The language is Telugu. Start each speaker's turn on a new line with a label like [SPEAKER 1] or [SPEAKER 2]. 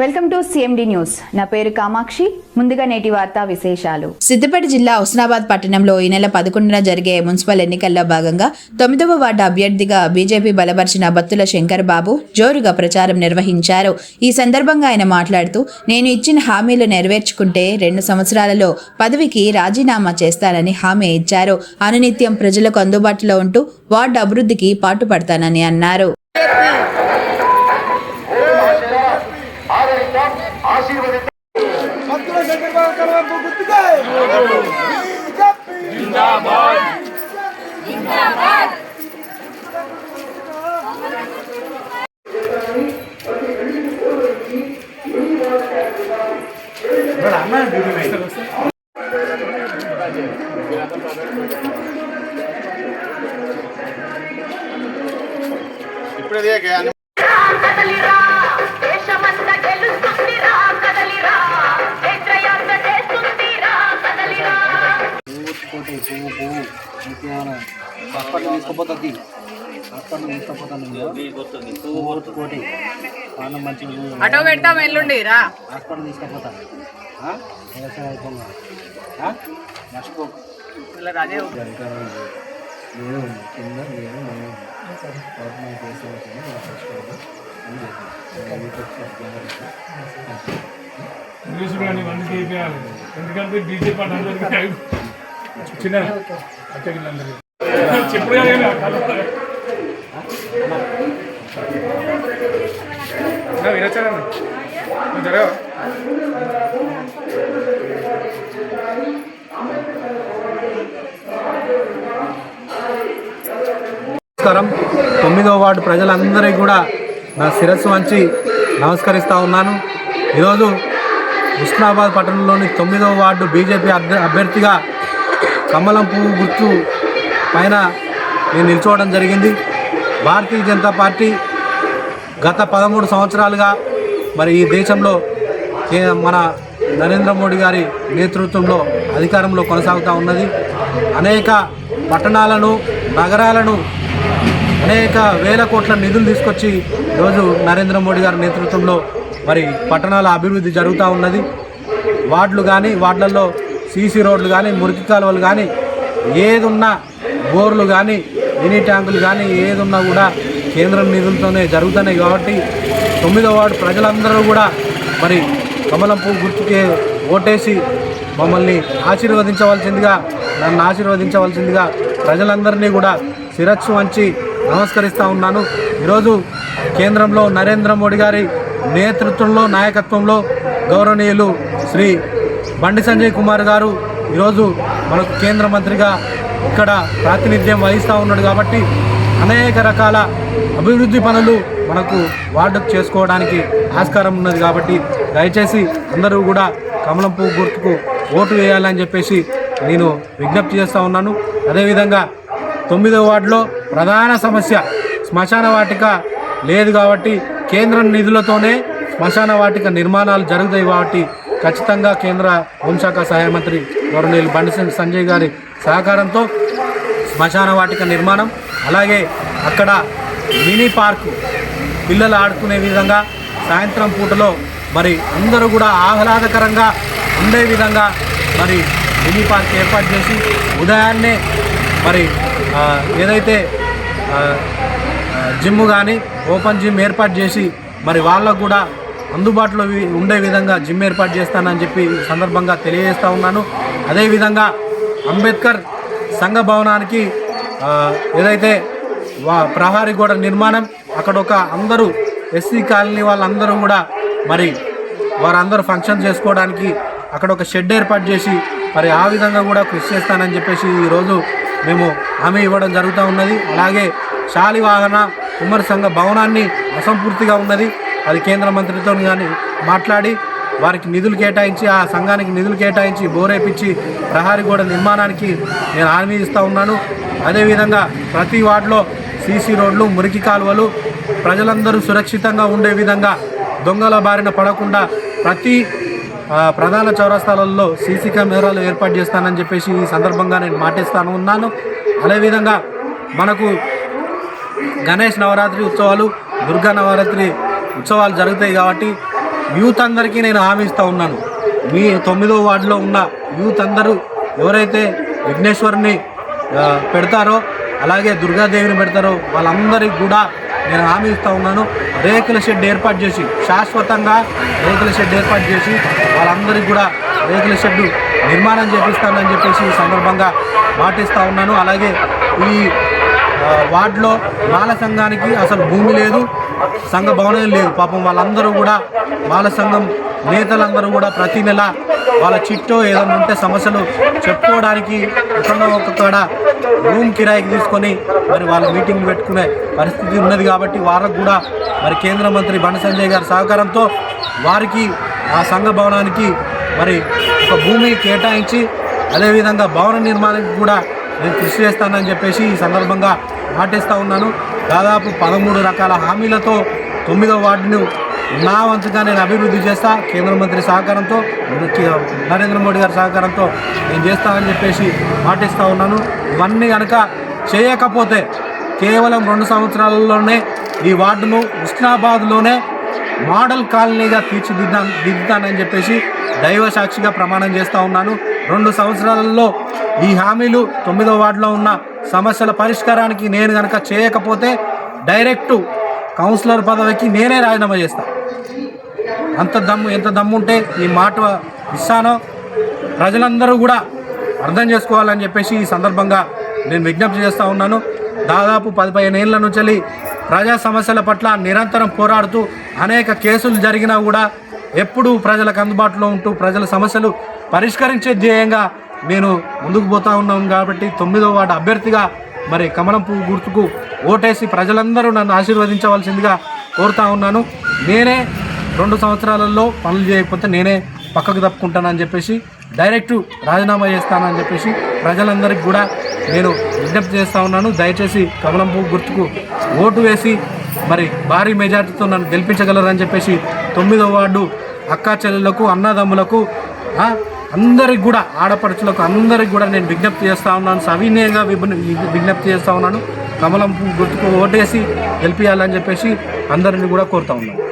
[SPEAKER 1] Welcome to CMD news. నా పేరు కామాక్షి. ముందుగా నేటి వార్తా విశేషాలు.
[SPEAKER 2] సిద్దిపేట జిల్లా హుస్నాబాద్ పట్టణంలో ఈ నెల పదకొండున జరిగే మున్సిపల్ ఎన్నికల్లో భాగంగా తొమ్మిదవ వార్డు అభ్యర్థిగా బీజేపీ బలపరిచిన బత్తుల శంకర్ బాబు జోరుగా ప్రచారం నిర్వహించారు. ఈ సందర్భంగా ఆయన మాట్లాడుతూ నేను ఇచ్చిన హామీలు నెరవేర్చుకుంటే రెండు సంవత్సరాలలో పదవికి రాజీనామా చేస్తానని హామీ ఇచ్చారు. అనునిత్యం ప్రజలకు అందుబాటులో ఉంటూ వార్డు అభివృద్ధికి పాటుపడతానని అన్నారు
[SPEAKER 3] భక్తుల శంకర్ బాబు కలవకు గుర్తుగా బీజేపీ
[SPEAKER 4] పువ్వు పువ్వు ఇంకేమైనా తీసుకుపోతుంది తీసుకుపోతాను పువ్వు కోటి మంచిగా
[SPEAKER 5] అటో పెట్టాం ఎల్లుండి రా
[SPEAKER 4] హాస్పిటల్ తీసుకుపోతా ఆ? వ్యవసాయం అయిపోయిందా? మర్చిపోకు
[SPEAKER 5] అదే
[SPEAKER 4] లేదు కింద మనం గవర్నమెంట్
[SPEAKER 6] వేయాలి ఎందుకంటే డీజే పాట అందరికీ చిన్న అత్తగిళ్ళందరికీ చెప్పుడు వినొచ్చాను
[SPEAKER 4] నమస్కారం. తొమ్మిదవ వార్డు ప్రజలందరికీ కూడా నా శిరస్సు వంచి నమస్కరిస్తూ ఉన్నాను. ఈరోజు హుస్నాబాద్ పట్టణంలోని తొమ్మిదవ వార్డు బీజేపీ అభ్యర్థిగా కమలం పువ్వు గుర్తు పైన నేను నిల్చోవడం జరిగింది. భారతీయ జనతా పార్టీ గత పదమూడు సంవత్సరాలుగా మరి ఈ దేశంలో కే- మన నరేంద్ర మోడీ గారి నేతృత్వంలో అధికారంలో కొనసాగుతూ ఉన్నది. అనేక పట్టణాలను నగరాలను అనేక వేల కోట్ల నిధులు తీసుకొచ్చి ఈరోజు నరేంద్ర మోడీ గారి నేతృత్వంలో మరి పట్టణాల అభివృద్ధి జరుగుతూ ఉన్నది. వార్డులు కానీ వార్డులలో సీసీ రోడ్లు కానీ మురికి కాలువలు కానీ ఏదున్నా బోర్లు కానీ మినీ ట్యాంకులు కానీ ఏదున్నా కూడా కేంద్రం నిధులతోనే జరుగుతున్నాయి కాబట్టి తొమ్మిదో వార్డు ప్రజలందరూ కూడా మరి కమలం పువ్వు గుర్తుకే ఓటేసి మమ్మల్ని ఆశీర్వదించవలసిందిగా నన్ను ఆశీర్వదించవలసిందిగా ప్రజలందరినీ కూడా శిరస్సు వంచి నమస్కరిస్తూ ఉన్నాను. ఈరోజు కేంద్రంలో నరేంద్ర మోడీ గారి నేతృత్వంలో నాయకత్వంలో గౌరవనీయులు శ్రీ బండి సంజయ్ కుమార్ గారు ఈరోజు మనకు కేంద్ర మంత్రిగా ఇక్కడ ప్రాతినిధ్యం వహిస్తూ ఉన్నాడు కాబట్టి అనేక రకాల అభివృద్ధి పనులు మనకు వార్డు చేసుకోవడానికి ఆస్కారం ఉన్నది కాబట్టి దయచేసి అందరూ కూడా కమలం పువ్వు గుర్తుకు ఓటు వేయాలని చెప్పేసి నేను విజ్ఞప్తి చేస్తూ ఉన్నాను. అదేవిధంగా తొమ్మిదో వార్డులో ప్రధాన సమస్య శ్మశాన వాటిక లేదు కాబట్టి కేంద్రం నిధులతోనే శ్మశాన వాటిక నిర్మాణాలు జరుగుతాయి కాబట్టి ఖచ్చితంగా కేంద్ర హోంశాఖ సహాయ మంత్రి గౌరవనీయులు బండి సంజయ్ గారి సహకారంతో శ్మశాన వాటిక నిర్మాణం అలాగే అక్కడ మినీ పార్కు పిల్లలు ఆడుకునే విధంగా సాయంత్రం పూటలో మరి అందరూ కూడా ఆహ్లాదకరంగా ఉండే విధంగా మరి మినీ పార్క్ ఏర్పాటు చేసి ఉదయాన్నే మరి ఏదైతే జిమ్ కానీ ఓపెన్ జిమ్ ఏర్పాటు చేసి మరి వాళ్ళకు కూడా అందుబాటులో ఉండే విధంగా జిమ్ ఏర్పాటు చేస్తానని చెప్పి సందర్భంగా తెలియజేస్తూ ఉన్నాను. అదేవిధంగా అంబేద్కర్ సంఘ భవనానికి ఏదైతే ప్రహారీ గోడ నిర్మాణం అక్కడ ఒక అందరూ ఎస్సీ కాలనీ వాళ్ళందరూ కూడా మరి వారందరూ ఫంక్షన్ చేసుకోవడానికి అక్కడ ఒక షెడ్ ఏర్పాటు చేసి మరి ఆ విధంగా కూడా కృషి చేస్తానని చెప్పేసి ఈరోజు మేము హామీ ఇవ్వడం జరుగుతూ ఉన్నది. అలాగే శాలివాహన కుమ్మరి సంఘ భవనాన్ని అసంపూర్తిగా ఉన్నది. అది కేంద్ర మంత్రితో కానీ మాట్లాడి వారికి నిధులు కేటాయించి ఆ సంఘానికి నిధులు కేటాయించి బోరేపించి ప్రహారీ గోడ నిర్మాణానికి నేను హామీ ఇస్తూ ఉన్నాను. అదేవిధంగా ప్రతి వార్డులో సీసీ రోడ్లు మురికి కాలువలు ప్రజలందరూ సురక్షితంగా ఉండే విధంగా దొంగల బారిన పడకుండా ప్రతి ప్రధాన చౌరస్తాలలో సీసీ కెమెరాలు ఏర్పాటు చేస్తానని చెప్పేసి ఈ సందర్భంగా నేను మాటిస్తాను ఉన్నాను. అదేవిధంగా మనకు గణేష్ నవరాత్రి ఉత్సవాలు దుర్గా నవరాత్రి ఉత్సవాలు జరుగుతాయి కాబట్టి యూత్ అందరికీ నేను హామీ ఇస్తూ ఉన్నాను. మీ తొమ్మిదో వార్డులో ఉన్న యూత్ అందరూ ఎవరైతే విఘ్నేశ్వరుని పెడతారో అలాగే దుర్గాదేవిని పెడతారో వాళ్ళందరికీ కూడా నేను హామీ ఇస్తూ ఉన్నాను. రేకుల షెడ్ ఏర్పాటు చేసి శాశ్వతంగా రేకుల షెడ్ ఏర్పాటు చేసి వాళ్ళందరికీ కూడా రేకుల షెడ్ నిర్మాణం చేపిస్తానని చెప్పేసి ఈ సందర్భంగా మాటిస్తూ ఉన్నాను. అలాగే ఈ వార్డులో బాల సంఘానికి అసలు భూమి లేదు సంఘ భవనం లేదు. పాపం వాళ్ళందరూ కూడా బాల సంఘం నేతలందరూ కూడా ప్రతి నెల వాళ్ళ చిట్టో ఏదైనా ఉంటే సమస్యలు చెప్పుకోవడానికి ఎక్కడో ఒక రూమ్ కిరాయికి తీసుకొని మరి వాళ్ళ మీటింగ్ పెట్టుకునే పరిస్థితి ఉన్నది కాబట్టి వారికి కూడా మరి కేంద్ర మంత్రి బండి సంజయ్ గారి సహకారంతో వారికి ఆ సంఘ భవనానికి మరి ఒక భూమి కేటాయించి అదేవిధంగా భవన నిర్మాణానికి కూడా నేను కృషి చేస్తానని చెప్పేసి ఈ సందర్భంగా మాటిస్తూ ఉన్నాను. దాదాపు పదమూడు రకాల హామీలతో తొమ్మిదో వార్డును నా వంతుగా నేను అభివృద్ధి చేస్తా. కేంద్ర మంత్రి సహకారంతో నరేంద్ర మోడీ గారి సహకారంతో నేను చేస్తానని చెప్పేసి మాటిస్తూ ఉన్నాను. ఇవన్నీ కనుక చేయకపోతే కేవలం రెండు సంవత్సరాలలోనే ఈ వార్డును ఉస్నాబాద్లోనే మోడల్ కాలనీగా తీర్చిదిద్దా దిద్దుతానని చెప్పేసి దైవ సాక్షిగా ప్రమాణం చేస్తూ ఉన్నాను. రెండు సంవత్సరాలలో ఈ హామీలు తొమ్మిదో వార్డులో ఉన్న సమస్యల పరిష్కారానికి నేను కనుక చేయకపోతే డైరెక్ట్ కౌన్సిలర్ పదవికి నేనే రాజీనామా చేస్తాను అంత దమ్ము ఎంత దమ్ము ఉంటే ఈ మాట ఇస్తానో ప్రజలందరూ కూడా అర్థం చేసుకోవాలని చెప్పేసి ఈ సందర్భంగా నేను విజ్ఞప్తి చేస్తూ ఉన్నాను. దాదాపు పదిహేను ఏళ్ళ నుంచి ప్రజా సమస్యల పట్ల నిరంతరం పోరాడుతూ అనేక కేసులు జరిగినా కూడా ఎప్పుడూ ప్రజలకు అందుబాటులో ఉంటూ ప్రజల సమస్యలు పరిష్కరించే ధ్యేయంగా నేను ముందుకు పోతా ఉన్నాను కాబట్టి తొమ్మిదో వార్డు అభ్యర్థిగా మరి కమలం పువ్వు గుర్తుకు ఓటేసి ప్రజలందరూ నన్ను ఆశీర్వదించవలసిందిగా కోరుతా ఉన్నాను. నేనే రెండు సంవత్సరాలలో పనులు చేయకపోతే నేనే పక్కకు తప్పుకుంటానని చెప్పేసి డైరెక్ట్ రాజీనామా చేస్తానని చెప్పేసి ప్రజలందరికీ కూడా నేను విజ్ఞప్తి చేస్తూ ఉన్నాను. దయచేసి కమలం పువ్వు గుర్తుకు ఓటు వేసి మరి భారీ మెజార్టీతో నన్ను గెలిపించగలరని చెప్పేసి తొమ్మిదో వార్డు అక్కా చెల్లెళ్ళకు అన్నదమ్ములకు అందరికి కూడా ఆడపడుచులకు అందరికి కూడా నేను విజ్ఞప్తి చేస్తూ ఉన్నాను. సవినయంగా విజ్ఞప్తి చేస్తూ ఉన్నాను. కమలం గుర్తుకు ఓటేసి గెలిపియాలని చెప్పేసి అందరిని కూడా కోరుతా ఉన్నాను.